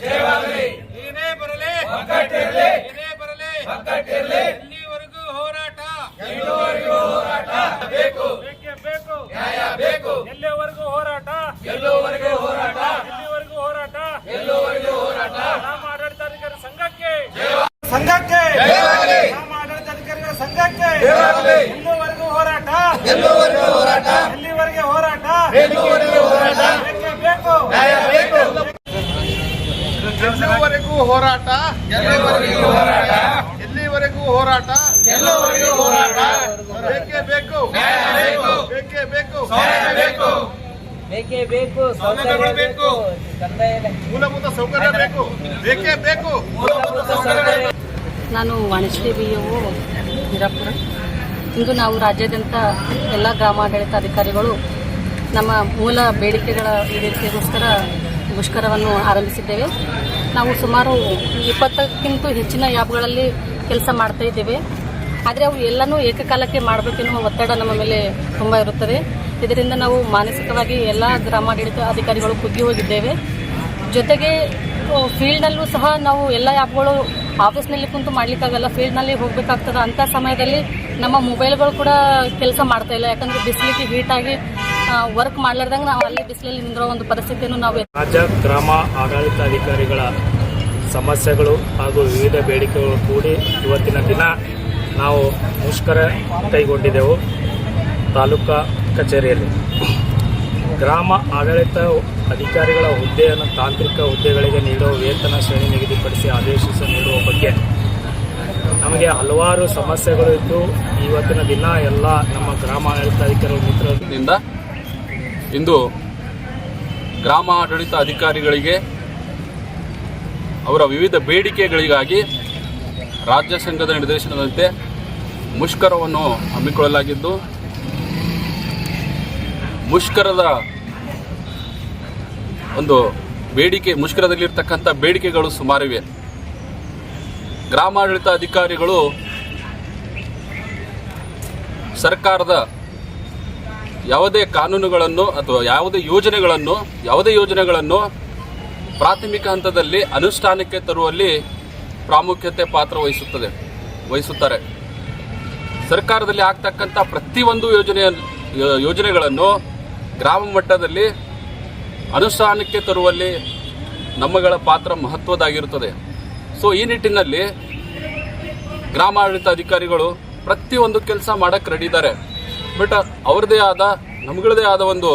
ಏನೇ ಬರಲಿ. ಏನೇ ಬರಲಿ. ಎಲ್ಲಿವರೆಗೂ ಹೋರಾಟ ಬೇಕೇ. ಬೇಕು ನ್ಯಾಯ ಬೇಕು. ಎಲ್ಲಿವರೆಗೂ ಹೋರಾಟ. ಗೆಲ್ಲುವವರೆಗೂ ಹೋರಾಟ. ಎಲ್ಲಿವರೆಗೂ ಹೋರಾಟ. ಗೆಲ್ಲುವವರೆಗೂ ಹೋರಾಟ. ನಮ್ಮ ಆಡಳಿತಾಧಿಕಾರಿ ಸಂಘಕ್ಕೆ. ಸಂಘಕ್ಕೆ. ನಮ್ಮ ಆಡಳಿತಾಧಿಕಾರಿಗಳ ಸಂಘಕ್ಕೆ. ಎಲ್ಲಿವರೆಗೂ ಹೋರಾಟ. ಹೋರಾಟ. ಎಲ್ಲಿವರೆಗೆ ಹೋರಾಟ. ಗೆಲ್ಲುವವರೆಗೂ ಹೋರಾಟ ಬೇಕೇ ಬೇಕು ನ್ಯಾಯ ಬೇಕು ಎಲ್ಲಿವರೆಗೂ ಹೋರಾಟ? ಎಲ್ಲಿವರೆಗೂ ಹೋರಾಟ? ಎಲ್ಲವರೆಗೂ ಹೋರಾಟ? ಬೇಕೇ ಬೇಕು. ನ್ಯಾಯ ಬೇಕು. ಬೇಕೇ ಬೇಕು. ಬೇಕು. ಸೌಕರ್ಯಗಳು ಬೇಕು. ಮೂಲಭೂತ ಸೌಕರ್ಯ ಬೇಕು. ಬೇಕೇ ಬೇಕು. ಮೂಲಭೂತ ಸೌಕರ್ಯ ನಾನು ವಾಣಿಶ್ರೀ ಬಿ ಯು ಹಿರಾಪುರ ಇಂದು ನಾವು ರಾಜ್ಯಾದ್ಯಂತ ಎಲ್ಲ ಗ್ರಾಮಾಡಳಿತ ಅಧಿಕಾರಿಗಳು ನಮ್ಮ ಮೂಲ ಬೇಡಿಕೆಗಳ ಈಡೇರಿಕೆಗೋಸ್ಕರ ಮುಷ್ಕರವನ್ನು ಆರಂಭಿಸಿದ್ದೇವೆ. ನಾವು ಸುಮಾರು ಇಪ್ಪತ್ತಕ್ಕಿಂತ ಹೆಚ್ಚಿನ ಆ್ಯಪ್ಗಳಲ್ಲಿ ಕೆಲಸ ಮಾಡ್ತಾ ಇದ್ದೇವೆ. ಆದರೆ ಅವು ಎಲ್ಲನೂ ಏಕಕಾಲಕ್ಕೆ ಮಾಡಬೇಕೆನ್ನುವ ಒತ್ತಡ ನಮ್ಮ ಮೇಲೆ ತುಂಬ ಇರುತ್ತದೆ. ಇದರಿಂದ ನಾವು ಮಾನಸಿಕವಾಗಿ ಎಲ್ಲ ಗ್ರಾಮಾಡಳಿತ ಅಧಿಕಾರಿಗಳು ಕುಗ್ಗಿ ಹೋಗಿದ್ದೇವೆ. ಜೊತೆಗೆ ಫೀಲ್ಡ್ನಲ್ಲೂ ಸಹ ನಾವು ಎಲ್ಲ ಆ್ಯಪ್ಗಳು ಆಫೀಸ್ನಲ್ಲಿ ಕುಂತು ಮಾಡಲಿಕ್ಕಾಗಲ್ಲ. ಫೀಲ್ಡ್ನಲ್ಲಿ ಹೋಗಬೇಕಾಗ್ತದೆ ಅಂಥ ಸಮಯದಲ್ಲಿ ನಮ್ಮ ಮೊಬೈಲ್ಗಳು ಕೂಡ ಕೆಲಸ ಮಾಡ್ತಾ ಇಲ್ಲ. ಯಾಕಂದರೆ ಬಿಸಿಲಿಗೆ ಹೀಟಾಗಿ ವರ್ಕ್ ಮಾಡ್ಲಾರ್ದಂಗ ನಾವು ಅಲ್ಲಿ ಬಿಸಿಲಲ್ಲಿ ನಿಂದಿರೋ ಒಂದು ಪರಿಸ್ಥಿತಿಯನ್ನು ನಾವು ರಾಜ್ಯ, ಗ್ರಾಮ ಆಡಳಿತಾಧಿಕಾರಿಗಳ ಸಮಸ್ಯೆಗಳು ಹಾಗೂ ವಿವಿಧ ಬೇಡಿಕೆಗಳು ಕೂಡಿ ಇವತ್ತಿನ ದಿನ ನಾವು ಮುಷ್ಕರ ಕೈಗೊಂಡಿದ್ದೆವು ತಾಲೂಕಾ ಕಚೇರಿಯಲ್ಲಿ. ಗ್ರಾಮ ಆಡಳಿತ ಅಧಿಕಾರಿಗಳ ಹುದ್ದೆಯನ್ನು ತಾಂತ್ರಿಕ ಹುದ್ದೆಗಳಿಗೆ ನೀಡುವ ವೇತನ ಶ್ರೇಣಿ ನಿಗದಿಪಡಿಸಿ ಆದೇಶಿಸಿ ನೀಡುವ ಬಗ್ಗೆ ನಮಗೆ ಹಲವಾರು ಸಮಸ್ಯೆಗಳು ಇದ್ದು, ಇವತ್ತಿನ ದಿನ ಎಲ್ಲ ನಮ್ಮ ಗ್ರಾಮ ಆಡಳಿತಾಧಿಕಾರಿ ಅಧಿಕಾರಿಗಳು ನಿಂದ ಇಂದು ಗ್ರಾಮ ಆಡಳಿತ ಅಧಿಕಾರಿಗಳಿಗೆ, ಅವರ ವಿವಿಧ ಬೇಡಿಕೆಗಳಿಗಾಗಿ ರಾಜ್ಯ ಸಂಘದ ನಿರ್ದೇಶನದಂತೆ ಮುಷ್ಕರವನ್ನು ಹಮ್ಮಿಕೊಳ್ಳಲಾಗಿದ್ದು, ಮುಷ್ಕರದ ಒಂದು ಬೇಡಿಕೆ, ಮುಷ್ಕರದಲ್ಲಿರ್ತಕ್ಕಂಥ ಬೇಡಿಕೆಗಳು ಸುಮಾರಿವೆ. ಗ್ರಾಮಾಡಳಿತ ಅಧಿಕಾರಿಗಳು ಸರ್ಕಾರದ ಯಾವುದೇ ಕಾನೂನುಗಳನ್ನು ಅಥವಾ ಯಾವುದೇ ಯೋಜನೆಗಳನ್ನು ಯಾವುದೇ ಯೋಜನೆಗಳನ್ನು ಪ್ರಾಥಮಿಕ ಹಂತದಲ್ಲಿ ಅನುಷ್ಠಾನಕ್ಕೆ ತರುವಲ್ಲಿ ಪ್ರಾಮುಖ್ಯತೆ ಪಾತ್ರ ವಹಿಸುತ್ತದೆ, ವಹಿಸುತ್ತಾರೆ. ಸರ್ಕಾರದಲ್ಲಿ ಆಗ್ತಕ್ಕಂಥ ಪ್ರತಿಯೊಂದು ಯೋಜನೆಯ, ಯೋಜನೆಗಳನ್ನು ಗ್ರಾಮ ಮಟ್ಟದಲ್ಲಿ ಅನುಷ್ಠಾನಕ್ಕೆ ತರುವಲ್ಲಿ ನಮ್ಮಗಳ ಪಾತ್ರ ಮಹತ್ವದಾಗಿರುತ್ತದೆ ಸೊ, ಈ ನಿಟ್ಟಿನಲ್ಲಿ ಗ್ರಾಮಾಡಳಿತ ಅಧಿಕಾರಿಗಳು ಪ್ರತಿಯೊಂದು ಕೆಲಸ ಮಾಡಕ್ಕೆ ರೆಡಿ ಇದ್ದಾರೆ. ಬಟ್ ಅವ್ರದ್ದೇ ಆದ, ನಮ್ಗಳದೇ ಆದ ಒಂದು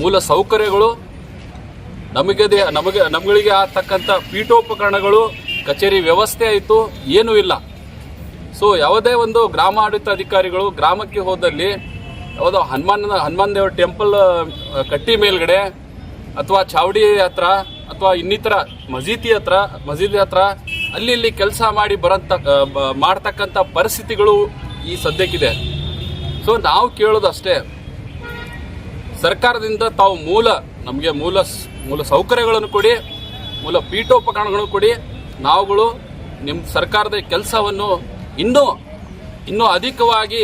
ಮೂಲ ಸೌಕರ್ಯಗಳು, ನಮಗದೇ, ನಮಗೆ, ನಮ್ಗಳಿಗೆ ಆಗ್ತಕ್ಕಂಥ ಪೀಠೋಪಕರಣಗಳು, ಕಚೇರಿ ವ್ಯವಸ್ಥೆ ಆಯಿತು, ಏನೂ ಇಲ್ಲ. ಸೊ ಯಾವುದೇ ಒಂದು ಗ್ರಾಮ ಆಡಳಿತ ಅಧಿಕಾರಿಗಳು ಗ್ರಾಮಕ್ಕೆ ಹೋದಲ್ಲಿ, ಯಾವುದೋ ಹನುಮಾನ್ ಹನುಮಾನ್ ದೇವ್ರ ಟೆಂಪಲ್ ಕಟ್ಟಿ ಮೇಲ್ಗಡೆ, ಅಥವಾ ಚಾವಡಿ ಹತ್ರ, ಅಥವಾ ಇನ್ನಿತರ ಮಸೀದಿ ಹತ್ರ ಮಸೀದಿ ಹತ್ರ, ಅಲ್ಲಿ ಇಲ್ಲಿ ಕೆಲಸ ಮಾಡಿ ಬರಂತ ಮಾಡ್ತಕ್ಕಂಥ ಪರಿಸ್ಥಿತಿಗಳು ಈ ಸದ್ಯಕ್ಕಿದೆ. ಸೊ ನಾವು ಕೇಳೋದು ಅಷ್ಟೇ ಸರ್ಕಾರದಿಂದ ತಾವು ಮೂಲ, ನಮಗೆ ಮೂಲ ಮೂಲ ಸೌಕರ್ಯಗಳನ್ನು ಕೊಡಿ, ಮೂಲ ಪೀಠೋಪಕರಣಗಳನ್ನು ಕೊಡಿ, ನಾವುಗಳು ನಿಮ್ಮ ಸರ್ಕಾರದ ಕೆಲಸವನ್ನು ಇನ್ನೂ ಇನ್ನೂ ಅಧಿಕವಾಗಿ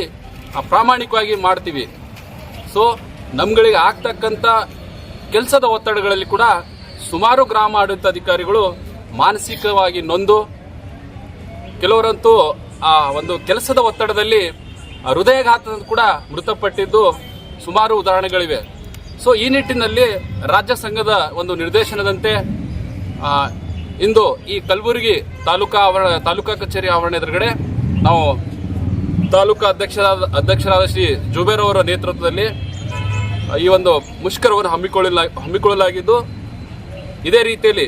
ಪ್ರಾಮಾಣಿಕವಾಗಿ ಮಾಡ್ತೀವಿ. ಸೊ ನಮ್ಗಳಿಗೆ ಆಗ್ತಕ್ಕಂಥ ಕೆಲಸದ ಒತ್ತಡಗಳಲ್ಲಿ ಕೂಡ ಸುಮಾರು ಗ್ರಾಮ ಆಡಳಿತ ಅಧಿಕಾರಿಗಳು ಮಾನಸಿಕವಾಗಿ ನೊಂದು. ಕೆಲವರಂತೂ ಆ ಒಂದು ಕೆಲಸದ ಒತ್ತಡದಲ್ಲಿ ಆ ಹೃದಯಘಾತ ಕೂಡ ಮೃತಪಟ್ಟಿದ್ದು ಸುಮಾರು ಉದಾಹರಣೆಗಳಿವೆ. ಸೊ ಈ ನಿಟ್ಟಿನಲ್ಲಿ ರಾಜ್ಯ ಸಂಘದ ಒಂದು ನಿರ್ದೇಶನದಂತೆ ಇಂದು ಈ ಕಲಬುರಗಿ ತಾಲೂಕಾ ಆವರಣ, ತಾಲೂಕಾ ಕಚೇರಿ ಆವರಣ ಎದುರುಗಡೆ ನಾವು ತಾಲೂಕಾ ಅಧ್ಯಕ್ಷರಾದ ಅಧ್ಯಕ್ಷರಾದ ಶ್ರೀ ಜುಬೇರ್ ಅವರ ನೇತೃತ್ವದಲ್ಲಿ ಈ ಒಂದು ಮುಷ್ಕರವನ್ನು ಹಮ್ಮಿಕೊಳ್ಳಲ ಹಮ್ಮಿಕೊಳ್ಳಲಾಗಿದ್ದು, ಇದೇ ರೀತಿಯಲ್ಲಿ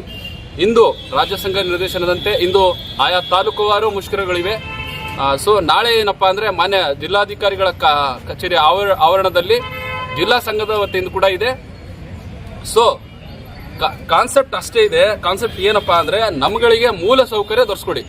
ಇಂದು ರಾಜ್ಯ ಸಂಘ ನಿರ್ದೇಶನದಂತೆ ಇಂದು ಆಯಾ ತಾಲೂಕುವಾರು ಮುಷ್ಕರಗಳಿವೆ. ಸೊ ನಾಳೆ ಏನಪ್ಪಾ ಅಂದ್ರೆ ಮಾನ್ಯ ಜಿಲ್ಲಾಧಿಕಾರಿಗಳ ಕಚೇರಿ ಆವರ, ಆವರಣದಲ್ಲಿ ಜಿಲ್ಲಾ ಸಂಘದ ವತಿಯಿಂದ ಕೂಡ ಇದೆ. ಸೊ ಕಾನ್ಸೆಪ್ಟ್ ಅಷ್ಟೇ ಇದೆ. ಕಾನ್ಸೆಪ್ಟ್ ಏನಪ್ಪಾ ಅಂದ್ರೆ ನಮ್ಗಳಿಗೆ ಮೂಲ ಸೌಕರ್ಯ ದೊರಸ್ಕೊಡಿ.